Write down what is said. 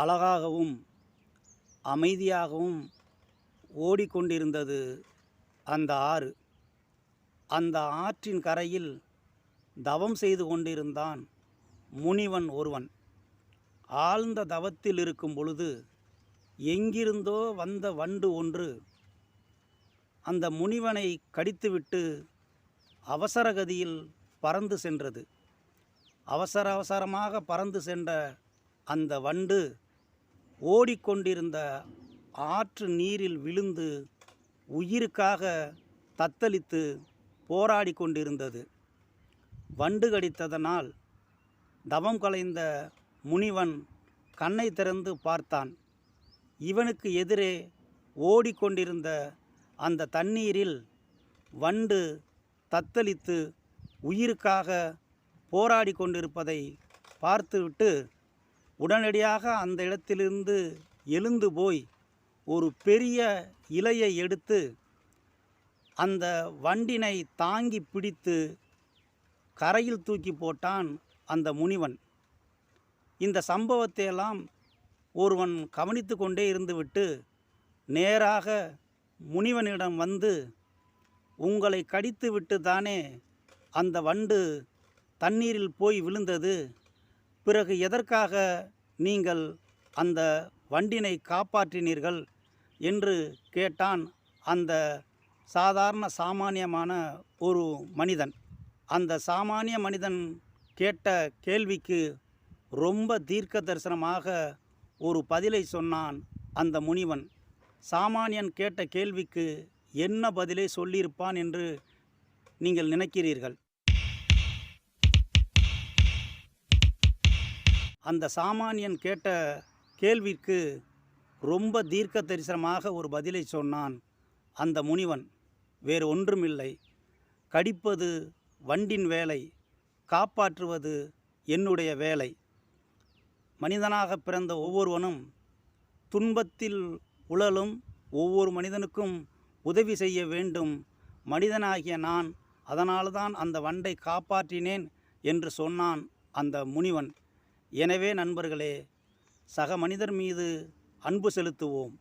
அழகாகவும் அமைதியாகவும் ஓடிக்கொண்டிருந்தது அந்த ஆறு. அந்த ஆற்றின் கரையில் தவம் செய்து கொண்டிருந்தான் முனிவன் ஒருவன். ஆழ்ந்த தவத்தில் இருக்கும் பொழுது எங்கிருந்தோ வந்த வண்டு ஒன்று அந்த முனிவனை கடித்துவிட்டு அவசரகதியில் பறந்து சென்றது. அவசர அவசரமாக பறந்து சென்ற அந்த வண்டு ஓடிக்கொண்டிருந்த ஆற்று நீரில் விழுந்து உயிருக்காக தத்தளித்து போராடி கொண்டிருந்தது. வண்டு கடித்ததனால் தவம் கலைந்த முனிவன் கண்ணை திறந்து பார்த்தான். இவனுக்கு எதிரே ஓடிக்கொண்டிருந்த அந்த தண்ணீரில் வண்டு தத்தளித்து உயிருக்காக போராடி கொண்டிருப்பதை பார்த்துவிட்டு உடனடியாக அந்த இடத்திலிருந்து எழுந்து போய் ஒரு பெரிய இலையை எடுத்து அந்த வண்டினை தாங்கி பிடித்து கரையில் தூக்கி போட்டான் அந்த முனிவன். இந்த சம்பவத்தையெல்லாம் ஒருவன் கவனித்து கொண்டே இருந்துவிட்டு நேராக முனிவனிடம் வந்து உங்களை கடித்து விட்டு தானே அந்த வண்டு தண்ணீரில் போய் விழுந்தது? பிறகு எதற்காக நீங்கள் அந்த வண்டினை காப்பாற்றினீர்கள் என்று கேட்டான் அந்த சாதாரண சாமானியமான ஒரு மனிதன். அந்த சாமானிய மனிதன் கேட்ட கேள்விக்கு ரொம்ப தீர்க்க தரிசனமாக ஒரு பதிலை சொன்னான் அந்த முனிவன். சாமானியன் கேட்ட கேள்விக்கு என்ன பதிலை சொல்லியிருப்பான் என்று நீங்கள் நினைக்கிறீர்கள்? அந்த சாமானியன் கேட்ட கேள்விக்கு ரொம்ப தீர்க்க தரிசனமாக ஒரு பதிலை சொன்னான் அந்த முனிவன். வேறு ஒன்றுமில்லை. கடிப்பது வண்டின் வேலை காப்பாற்றுவது என்னுடைய வேலை. மனிதனாக பிறந்த ஒவ்வொருவனும் துன்பத்தில் உழலும் ஒவ்வொரு மனிதனுக்கும் உதவி செய்ய வேண்டும். மனிதனாகிய நான் அதனால்தான் அந்த வண்டை காப்பாற்றினேன் என்று சொன்னான் அந்த முனிவன். எனவே நண்பர்களே சக மனிதர் மீது அன்பு செலுத்துவோம்.